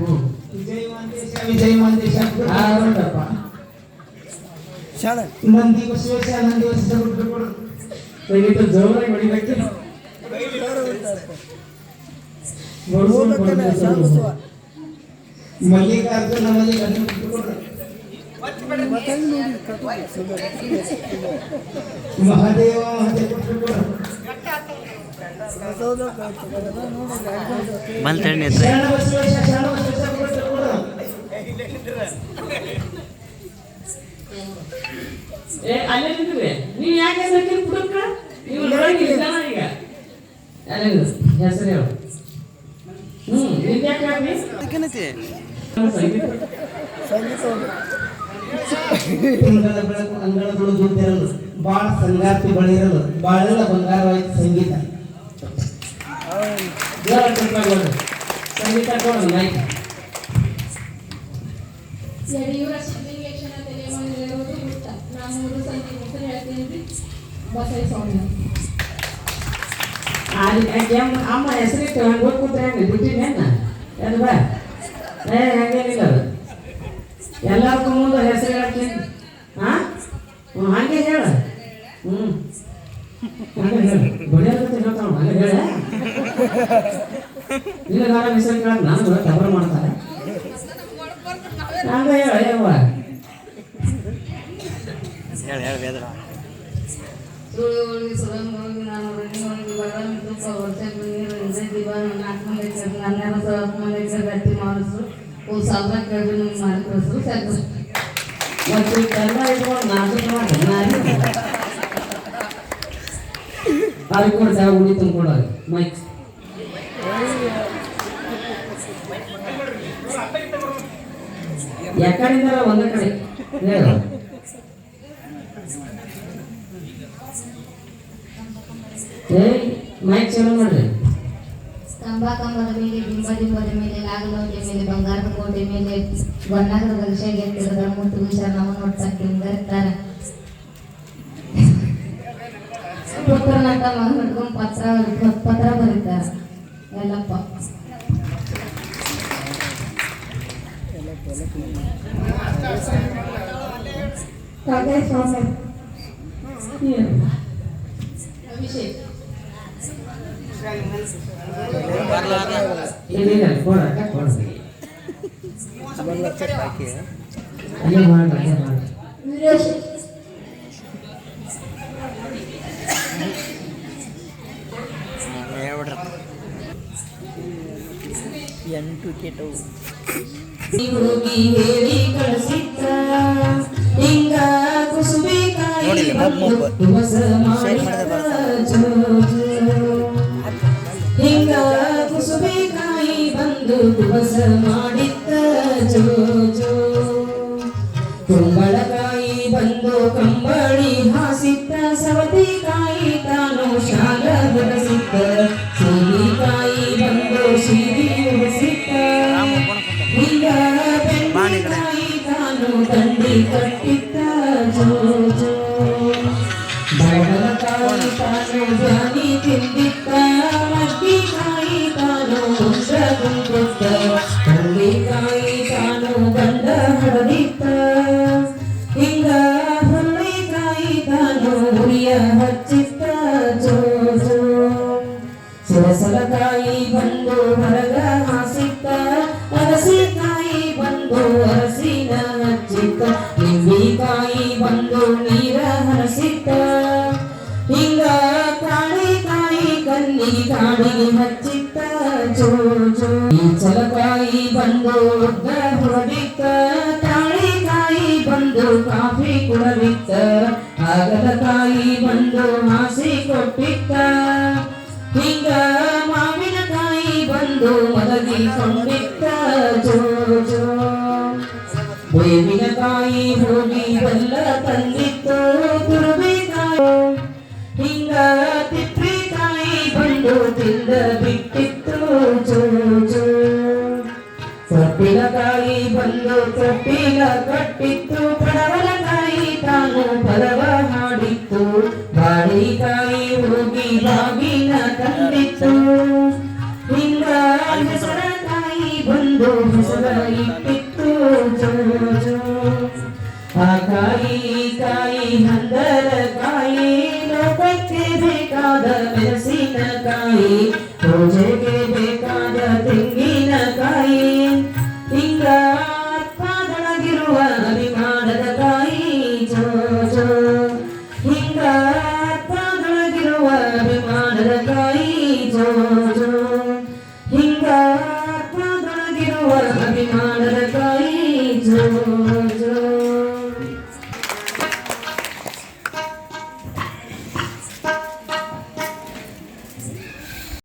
विजय मानदेशा आरोडप्पा शाळा नंदी बसवेशा नंदी बसवेशा पहिले तर जवळ आहे वडील लागते मल्लिकार्जुन मल्लिकार्जुन ಬಿಟ್ಟು ಬಂತಣ್ಣೆ ಏ ಅಲ್ಲೇ ನಿಂತಿದ್ರೆ ನೀವು ಯಾಕೆ ಬೇಕಿಲ್ಲ ಪುಡಕ್ಕ ನೀವು ನೋಡಂಗಿಲ್ಲ ಈಗ ಅಲ್ಲೇ ಹೆಸರು ಹೇಳು. ಹ್ಞೂ ನಿಂದು ಯಾಕೆ ಹಾಕಿ ಸಂಗೀತ. ತಿಂಗಳ ಬೆಳಕು ಅಂಗಳದೊಳು ದುಡ್ಡಿರಲು ಬಾಳ ಸಂಗಾತಿ ಬಳಿರಲು ಬಾಳೆಲ್ಲ ಬಂಗಾರವಾಯ್ತು ಸಂಗೀತ. ಸಂಗೀತ ಕೊಡು ನಾಯ್ಕ. ಯಡಿಯೂರ ಗುಪ್ತ. ನಾನು ಮೂರು ಸಂಖ್ಯೆ ಹೆಸರು ಹೇಳ್ತೀನಿ ಬಸೈ ಸ್ವಾಮಿ. ಅಲ್ಲಿ ಅಮ್ಮ ಅಮ್ಮ ಹೆಸರಿಟ್ಟು ಹಂಗೆ ಹೋಗಿ ಕೂತ್ರೆ ಹಂಗೆ? ಬಿಟ್ಟಿನೇನ ಏನು? ಬಾ? ಏ ಹಂಗೇನಿಲ್ಲ ಅದು ಎಲ್ಲರಿಗೂ ಮುಂದೆ ಹೆಸರು ಹೇಳ್ತೀನಿ ಹಾಂ ಹ್ಞೂ ಹಂಗೆ ಹೇಳ ಹ್ಞೂ ಹಂಗೆ ಹೇಳು ಬಡಿಯೋದು ತಿನ್ನೋತಾವ ಹಂಗೆ ಹೇಳ ಇಲ್ಲ ನಾನು ಹೆಸರು ಕೇಳೋದು ನಾನು ಕೂಡ ತಬರ ಮಾಡ್ತಾರೆ ಹಂಗೆ ಹೇಳ ಯವ್ವ ಹೇಳಿ ಹೇಳಿ ವೇದ್ರ ಸುಳಿಗಳಿಗೆ ಸುರಂಗಗಳಿಗೆ ನಾನು ರಂಗಿಗಳಿಗೆ ಬಡವನ ತುಪ್ಪ ವರ್ಷ ನೀರು ಹಿಂದೆ ದಿವಾನ ನಾಲ್ಕು ಮಂದಿ ಕರೆದು ನನ್ನೆಲ್ಲ ಸ್ವಲ್ಪ ಮಂದಿ ಕರೆದು ಗಟ್ಟಿ ಮಾಡಿಸ್ರು ಒಂದು ಸಾವಿರ ಕರೆದು ನಿಮ್ಗೆ ಮಾಡಿ ಕಳಿಸ್ರು ಸಾಕು ಮಾಡ್ತಾರೆ ನಾನು ಇಟ್ಕೊಂಡು ನಾಶಕ ಮಾಡಿ ನಾನು ಅದಕ್ಕೆ ಉಡಿ ತುಂಬಿಕೊಡೋದು ಮೈಕ್. ಯಾಕಡೆಯಿಂದ ಒಂದ ಕಡೆ ಹೇಳು ಏಯ್ ಮೈಕ್ ಚಲೋ ಮಾಡ್ರಿ ಕಂಬ ಕಂಬದ ಮೇಲೆ ಡಿಂಬ ಡಿಂಬದ ಮೇಲೆ ನಾಗಲೋಟೆ ಮೇಲೆ ಬಂಗಾರದ ಕೋಟೆ ಮೇಲೆ ಬಣ್ಣದ ದರ್ಶೆಗೆ ಎತ್ತಿರದ ಮುತ್ತು ವಿಚಾರ ನಮ್ಮ ನೋಡ್ತಕ್ಕೆ ಹಿಂಗರ್ತಾರ ಪುತ್ರನಂತ ಮಗನ ಹಿಡ್ಕೊಂಡು ಪತ್ರ ಪತ್ರ ಬರೀತಾರ ಎಲ್ಲಪ್ಪ ಕಾಗೆ ಸ್ವಾಮಿ ಅಭಿಷೇಕ್ ಏನಿಲ್ಲ ಕೊಡ ಕೊಡ ಅಲ್ಲೇ ಮಾಡಿ ಅಲ್ಲೇ ಮಾಡಿ ವೀರೇಶ್ ಹಿಂಗ ಕುಸುಬಿಕಾಯಿ ಬಂದು ದಿವಸ ಮಾಡಿತ್ತ ಜೋ ಜೋ ಕುಂಬಳಕಾಯಿ ಬಂದು ಕಂಬಳಿ ಹಾಸಿತ್ತ ಸವತಿಕಾಯಿ ತಾನು ಶಾಲ ಬೆಳೆಸಿತ್ತ ತಾನು ದಂಡಿ ಕಟ್ಟಿತ್ತ ಜೋ ಜೋ ಬಡವನಕಾಯಿ ತಾನು ಜಾನಿ ತಿಂದಿತ್ತ ಮಗ್ಗಿಕಾಯಿ ತಾನು ಉಂಡ ಕುಂತಿತ್ತ ಹುರುಳಿಕಾಯಿ ತಾನು ಗಂಡ ಹೊಡೆದಿತ್ತ ಹಿಂಗ ಹುರುಳಿಕಾಯಿ ತಾನು ಉರಿಯ ಹಚ್ಚಿತ್ತ ಜೋ ಜೋ ಸಿರಸಲಕಾಯಿ ಬಂದು ಹೊರಗ ಬಂದು ನೀರ ಹರಸಿತ್ತ ಹಿಂಗ ಕಾಳಿಕಾಯಿ ಕನ್ನಿ ಕಾಳಿಗೆ ಹಚ್ಚಿತ್ತ ಜೋ ಜೋ ಚಲಕಾಯಿ ಬಂದು ಉದ್ದ ಹೊರಬಿತ್ತ ತಾಳಿಕಾಯಿ ಬಂದು ಕಾಫಿ ಕುಡಬಿತ್ತ ಆಗಲಕಾಯಿ ಬಂದು ಹಾಸಿ ಕೊಟ್ಟಿತ್ತ ಹಿಂಗ ಮಾವಿನಕಾಯಿ ಬಂದು ಮಲಗಿಕೊಂಡಿತ್ತ ಜೋ ಜೋ ಬೇವಿನಕಾಯಿ ಹೋಗಿ ಬೆಲ್ಲ ತಿಂದ ಬಿಟ್ಟಿತ್ತು ಜೋ ಜೋ ಕಪ್ಪಿಲಕಾಯಿ ಬಂದು ಕಪ್ಪಿಲ ಕಟ್ಟಿತ್ತು ಪಡವಲಕಾಯಿ ತಾನು ಪದವ ಹಾಡಿತ್ತು ಬಾಳಿಕಾಯಿ ಹೋಗಿ ಬಾಗಿನ ತಂದಿತ್ತು ಹಿಂಗ ಹೆಸರಕಾಯಿ ಬಂದು ಎಂದು ಹೆಸರ ಇಟ್ಟಿತ್ತು ಜೋ ಜೋ ಆ ಕಾಯಿ ಕಾಯಿ ಹಂದರ ಕಾಯಿ ಲೋಕಕ್ಕೆ ಬೇಕಾದ 가까이 도제게